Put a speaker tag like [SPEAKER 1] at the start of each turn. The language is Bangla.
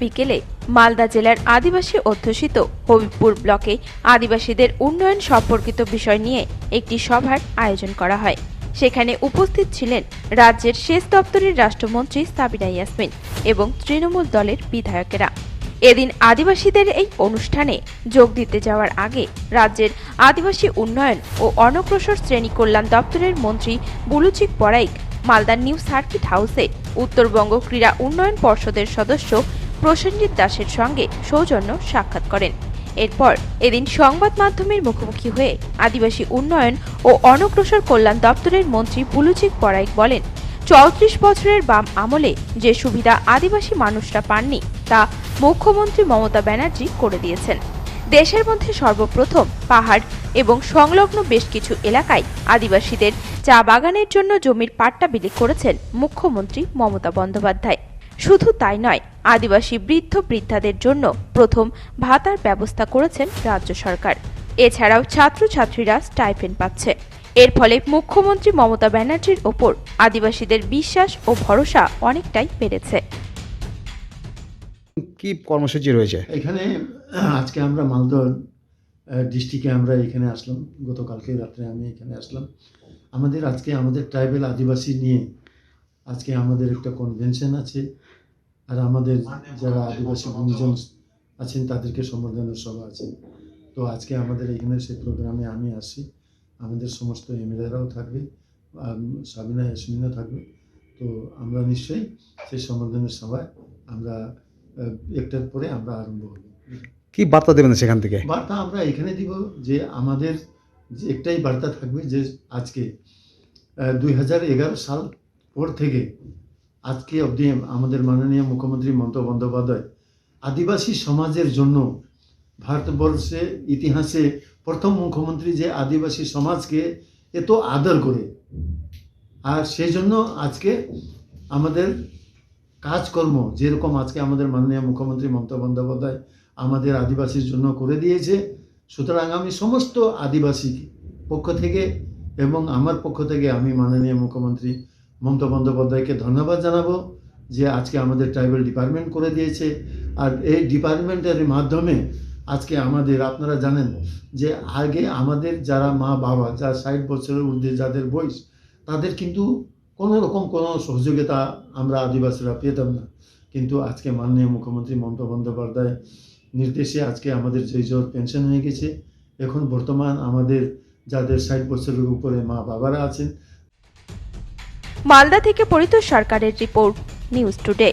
[SPEAKER 1] বিকেলে মালদা জেলার আদিবাসী অধ্যুষিত হবিবপুর ব্লকে আদিবাসীদের উন্নয়ন সম্পর্কিত বিষয় নিয়ে একটি সভার আয়োজন করা হয়। সেখানে উপস্থিত ছিলেন রাজ্যের সেচ দপ্তরের রাষ্ট্রমন্ত্রী সাবিনা ইয়াসমিন এবং তৃণমূল দলের বিধায়কেরা। এদিন আদিবাসীদের এই অনুষ্ঠানে যোগ দিতে যাওয়ার আগে রাজ্যের আদিবাসী উন্নয়ন ও অনগ্রসর শ্রেণি কল্যাণ দপ্তরের মন্ত্রী বুলুচিক পরাইক মালদার নিউ সার্কিট হাউসে। উত্তরবঙ্গ ক্রীড়া উন্নয়ন পর্ষদের সদস্য প্রসেনজিৎ দাসের সঙ্গে সৌজন্য সাক্ষাৎ করেন। এরপর এদিন সংবাদ মাধ্যমের মুখোমুখি হয়ে আদিবাসী উন্নয়ন ও অনগ্রসর কল্যাণ দপ্তরের মন্ত্রী বুলুচিক পরাইক বলেন, চৌত্রিশ বছরের বাম আমলে যে সুবিধা আদিবাসী মানুষরা পাননি, তা মুখ্যমন্ত্রী মমতা ব্যানার্জি করে দিয়েছেন। দেশের মধ্যে সর্বপ্রথম পাহাড় এবং সংলগ্ন বেশ কিছু এলাকায় আদিবাসীদের চা বাগানের জন্য জমির পাট্টা বিলি করেছেন মুখ্যমন্ত্রী মমতা বন্দ্যোপাধ্যায়। শুধু তাই নয়, আদিবাসী বৃদ্ধ বৃদ্ধাদের জন্য প্রথম ভাতার ব্যবস্থা করেছেন রাজ্য সরকার। এছাড়াও ছাত্রছাত্রীরা স্টাইপেন্ড পাচ্ছে। এর ফলে মুখ্যমন্ত্রী মমতা ব্যানার্জির ওপর আদিবাসীদের বিশ্বাস ও ভরসা অনেকটাই বেড়েছে।
[SPEAKER 2] কি কর্মসূচি রয়েছে?
[SPEAKER 3] এখানে, আজকে আমরা মালদহ ডিস্ট্রিক্টে আমরা এখানে আসলাম। গতকালকে রাত্রে আমি এখানে আসলাম। আমাদের আজকে, আমাদের ট্রাইবেল আদিবাসী নিয়ে আজকে আমাদের একটা কনভেনশন আছে। আর আমাদের যারা আদিবাসী গুণীজন আছেন, তাদেরকে সম্বর্ধনার সভা আছে। তো আজকে আমাদের এখানে সেই প্রোগ্রামে আমি আসি। আমাদের সমস্ত এমএলএরাও থাকবে সাবিনা, ইয়াসমিনও থাকবে। তো আমরা নিশ্চয়ই সেই সম্বর্ধনার সভায় আমরা একটার পরে আমরা আরম্ভ হব।
[SPEAKER 2] কি বার্তা দেবেন সেখান থেকে?
[SPEAKER 3] বার্তা আমরা এখানে দিব যে আমাদের যে একটাই বার্তা থাকবে যে আজকে দুই হাজার এগারো সাল পর থেকে আজকে অবধি আমাদের মাননীয় মুখ্যমন্ত্রী মমতা বন্দ্যোপাধ্যায় আদিবাসী সমাজের জন্য ভারতবর্ষে ইতিহাসে প্রথম মুখ্যমন্ত্রী যে আদিবাসী সমাজকে এত আদর করে আর সেই জন্য আজকে আমাদের কাজকর্ম যেরকম আজকে আমাদের মাননীয় মুখ্যমন্ত্রী মমতা বন্দ্যোপাধ্যায় আমাদের আদিবাসীর জন্য করে দিয়েছে, সুতরাং আমি সমস্ত আদিবাসী পক্ষ থেকে এবং আমার পক্ষ থেকে আমি মাননীয় মুখ্যমন্ত্রী মমতা বন্দ্যোপাধ্যায়কে ধন্যবাদ জানাব যে আজকে আমাদের ট্রাইবাল ডিপার্টমেন্ট করে দিয়েছে। আর এই ডিপার্টমেন্টের মাধ্যমে আজকে আমাদের, আপনারা জানেন যে আগে আমাদের যারা মা বাবা যারা ষাট বছরের ঊর্ধ্বে, যাদের বয়স, তাদের কিন্তু কোনো রকম কোনো সহযোগিতা আমরা আদিবাসীরা পেতাম না। কিন্তু আজকে মাননীয় মুখ্যমন্ত্রী মমতা বন্দ্যোপাধ্যায় নির্দেশে আজকে আমাদের যে জোর পেনশন হয়ে গেছে, এখন বর্তমান আমাদের যাদের ষাট বছরের উপরে মা বাবারা আছেন।
[SPEAKER 1] মালদা থেকে পরিতোষ সরকারের রিপোর্ট, নিউজ টুডে।